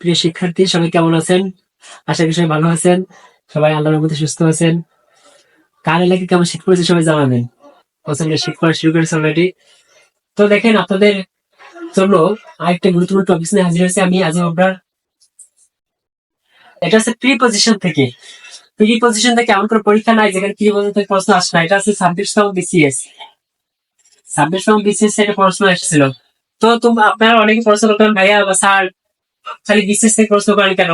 প্রিয় শিক্ষার্থী, সবাই কেমন আছেন? আশা করি সবাই ভালো আছেন। সবাই আল্লাহর মধ্যে সুস্থ আছেন। কার এলাকায় কেমন শীত পড়েছে সবাই জানাবেন। প্রচণ্ড শীত পড়া শুরু করেছে অলরেডি তো দেখেন, আপনাদের জন্য আরেকটা গুরুত্বপূর্ণ টপিক নিয়ে হাজির হয়েছে আমি। আজ আপনার এটা হচ্ছে প্রি পজিশন থেকে। প্রি পজিশন থেকে এমন কোনো পরীক্ষা নাই যেখানে প্রি পজিশন থেকে প্রশ্ন আসে না। এটা হচ্ছে ছাব্বিশতম বিসিএস ছাব্বিশতম বিসিএস থেকে প্রশ্ন এসেছিল। তো আপনারা অনেকে প্রশ্ন করেন ভাইয়া বা স্যার খালি বিসিএস থেকে প্রশ্ন করেন কেন?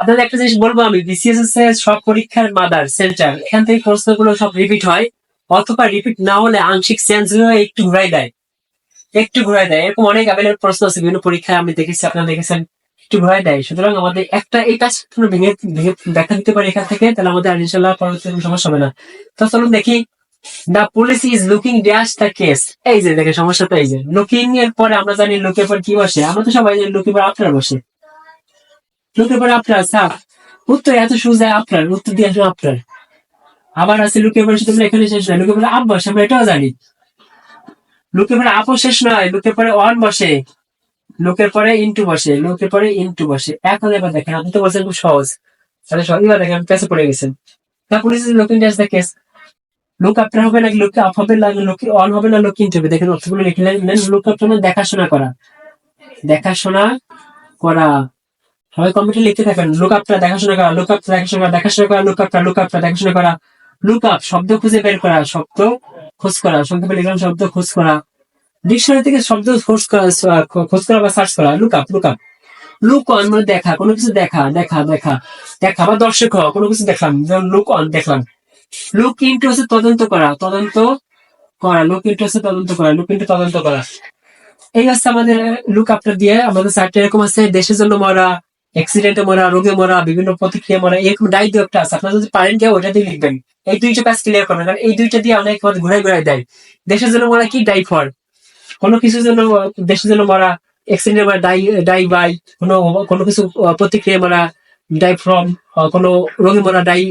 আপনাদের একটা জিনিস বলব আমি বিসিএস হচ্ছে সব পরীক্ষার মাদার সেন্টার এখান থেকে প্রশ্নগুলো সব রিপিট হয় অথবা রিপিট না হলে আংশিক চেঞ্জ হয়ে একটু ঘুরাই দেয়। একটু ঘুরাই দেয়, এরকম অনেক অ্যাভেলেবল প্রশ্ন আছে, বিভিন্ন পরীক্ষায় আমি দেখেছি, আপনারা দেখেছেন, একটু ঘুরাই দেয়। সুতরাং আমাদের একটা এই কাজ ভেঙে ভেঙে দেখা দিতে পারি এখান থেকে, তাহলে আমাদের ইনশাল্লাহ পরবর্তী সমস্যা হবে না। তো চলুন দেখি the police is looking dash the case এই যে দেখে সমস্যাটা এই যে লুকিং এর পরে আমরা জানি লুকের পর কি বসে আমরা তো সবাই জানি লুকের পর আপনার বসে লুকের পরে আপনার সাফ উত্তর এত সোজা আপনার উত্তর দিয়ে আসবে আপনার আবার আছে লুকের পরে তোমরা এখানে শেষ নয় লুকের পরে আপ বসে আমরা এটাও জানি লুকের পরে আপও শেষ নয় লুকের পরে অন বসে লোকের পরে ইন্টু বসে লোকের পরে ইন্টু বসে এখন এবার দেখেন আপনি তো বলছেন খুব সহজ তাহলে সহজ এবার দেখেন পেছে পড়ে গেছেন তা police looking dash the case look আপনার হবে নাকি লুক আপ হবে না লুক অন হবে না লুক ইন্টু হবে দেখেন অর্থগুলো লিখে নেন লুক মানে দেখাশোনা করা। দেখাশোনা করা। সবাই কম্পিউটার লিখতে থাকেন, লুক আপটা দেখাশোনা করা, লুক আপটা দেখাশোনা করা দেখাশোনা করা, লুক আপটা লুক আপটা দেখাশোনা করা। লুক আপ শব্দ খুঁজে বের করা, শব্দ খোঁজ করা সংক্ষেপে লিখলাম শব্দ খোঁজ করা। ডিকশনারি থেকে শব্দ খোঁজ করা খোঁজ করা বা সার্চ করা। Look up look up look on মানে দেখা, কোনো কিছু দেখা দেখা দেখা। দেখা বা দর্শক কোনো কিছু দেখলাম, যেমন লুক অন দেখলাম। লুক ইন্টু হচ্ছে তদন্ত করা তদন্ত করা লুক ইন্টু হচ্ছে তদন্ত করা লুক ইন্টু তদন্ত করা। এই হচ্ছে আমাদের লুক আপটা দিয়ে আমাদের চারটে এরকম আছে, দেশের জন্য মরা অ্যাক্সিডেন্টে মরা, রোগে মরা, বিভিন্ন প্রতিক্রিয়া মরা, এরকম ডাই দু একটা আছে। আপনারা যদি পারেন কেউ ওটা দিয়ে লিখবেন। এই দুইটা কাজ ক্লিয়ার করবেন কারণ এই দুইটা দিয়ে অনেক ঘুরাই ঘুরাই দেয়। দেশের জন্য মরা কি ডাই ফর কোনো কিছুর জন্য, দেশের জন্য মরা অ্যাক্সিডেন্ট মরা ডাই ডাই বাই কোনো কোনো কিছু প্রতিক্রিয়া মরা ডাই ফ্রম কোনো রোগে মরা ডাই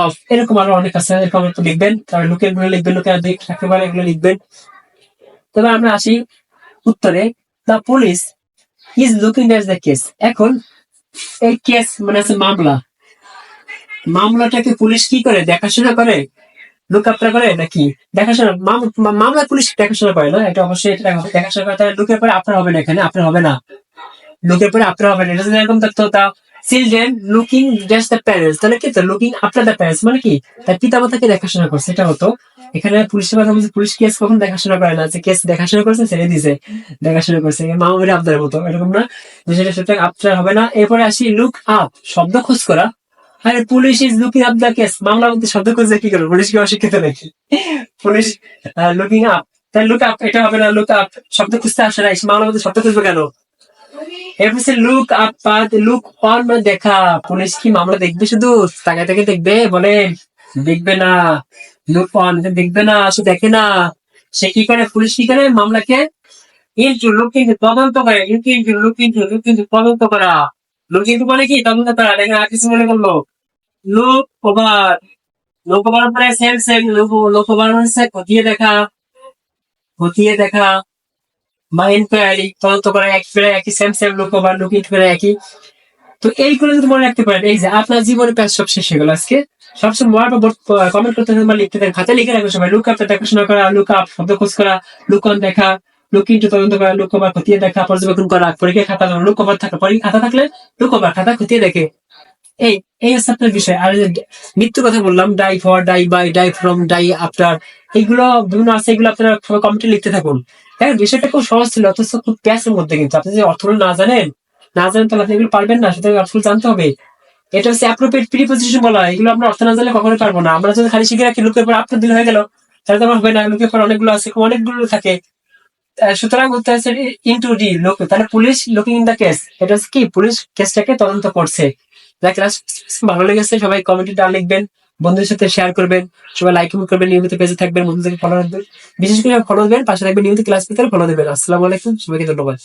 অফ এরকম আরও অনেক আছে, এরকম লিখবেন। তারপরে লোকেরগুলো লিখবেন, লোকের থাকতে পারে, এগুলো লিখবেন। তবে আমরা আসি উত্তরে। The police is looking at the case এখন এই কেস মানে আছে মামলা। মামলাটাকে পুলিশ কি করে? দেখাশোনা করে? লুক আপটা করে নাকি? দেখাশোনা মামলা পুলিশ দেখাশোনা করে না? এটা অবশ্যই দেখাশোনা করে। তাহলে লুকের পরে আপনার হবে না এখানে, আপনার হবে না। লুকের পরে আপনার হবে না। এটা যদি এরকম থাকতো, তা children looking just the parents তাহলে কি লুকিং আফটার দ্য প্যারেন্টস মানে কি? তার পিতা মাতাকে দেখাশোনা করছে, এটা হতো। এখানে পুলিশের কথা বলছে, পুলিশ কেস কখন দেখাশোনা করে না? যে কেস দেখাশোনা করছে, ছেড়ে দিছে দেখাশোনা করছে। মামা মেরে আবদারের মতো, এরকম না? যে সেটা সেটা আফটার হবে না। এরপরে আসি লুক আপ শব্দ খোঁজ করা। আরে, police is looking up the case মামলা বলতে শব্দ খুঁজে কি করবে? পুলিশ কি অশিক্ষিত নাকি? পুলিশ লুকিং আপ তাহলে লুক আপ এটা হবে না লুক আপ শব্দ খুঁজতে আসে না। মামলা বলতে শব্দ খুঁজবে কেন? এরপর লুক আপ লুক অন মানে দেখা পুলিশ কি মামলা দেখবে শুধু? তাকে তাকে দেখবে, বলে, দেখবে না লুক অন দেখবে না শুধু দেখে না। সে কি করে? পুলিশ কি করে মামলাকে? ইন্টু লুক ইন্টু তদন্ত করে। Into into look into look into তদন্ত করা। লুক ইন্টু মানে কি? তদন্ত করা। দেখেন আর কিছু মনে করল। লোক ওভার লোক ওভার মানে সেম সেম লোক ওভার হচ্ছে খতিয়ে দেখা। খতিয়ে দেখা। বা তদন্ত করা একই সেম সেম লোক করে একই তো এইগুলো যদি মনে রাখতে পারেন, এই যে আপনার জীবনে সব শেষ হয়ে গেল আজকে। সবসময় মরার পর কমেন্ট করতে থাকবেন লিখতে খাতায় লিখে রাখবেন সবাই। লুক আপটা দেখাশোনা করা লুক আপ শব্দ খোঁজ করা লুক দেখা লুক ইন্টু তদন্ত করা লুক খতিয়ে দেখা, পর্যবেক্ষণ করা পরীক্ষা খাতা লুক থাকা, পরীক্ষা খাতা থাকলে লুক খাতা খতিয়ে দেখে। এই এই হচ্ছে আপনার বিষয়। আর মৃত্যুর কথা বললাম die for die by die from die after এইগুলো বিভিন্ন আছে, এগুলো আপনারা কমেন্টে লিখতে থাকুন। হ্যাঁ বিষয়টা খুব সহজ ছিল, অথচ খুব প্যাসের মধ্যে কিন্তু। আপনি যে অর্থগুলো না জানেন না জানেন, তাহলে আপনি এগুলো পারবেন না, সেটা অর্থগুলো জানতে হবে। এটা হচ্ছে অ্যাপ্রোপ্রিয়েট প্রিপোজিশন বলা হয় এগুলো আমরা অর্থ না জানলে কখনোই পারব না। আমরা যদি খালি শিখে রাখি লুকের পর আপনার দিন হয়ে গেল, তাহলে তো আমার হবে না লুকের পর অনেকগুলো আছে অনেকগুলো থাকে। সুতরাং উত্তর আছে ইন্টু ডি লোক তাহলে police looking in the case এটা হচ্ছে কি? পুলিশ কেসটাকে তদন্ত করছে। যা ক্লাস ভালো লেগেছে। সবাই কমেন্টে ডাল লিখবেন, বন্ধুদের সাথে শেয়ার করবেন, সবাই লাইক করবেন, নিয়মিত পেজে থাকবেন, বন্ধুদেরকে ফলো রাখবেন বিশেষ করে ফলো দেবেন পাশে থাকবেন, নিয়মিত ক্লাস পেতে ফলো দেবেন আসসালামু আলাইকুম, সবাইকে ধন্যবাদ।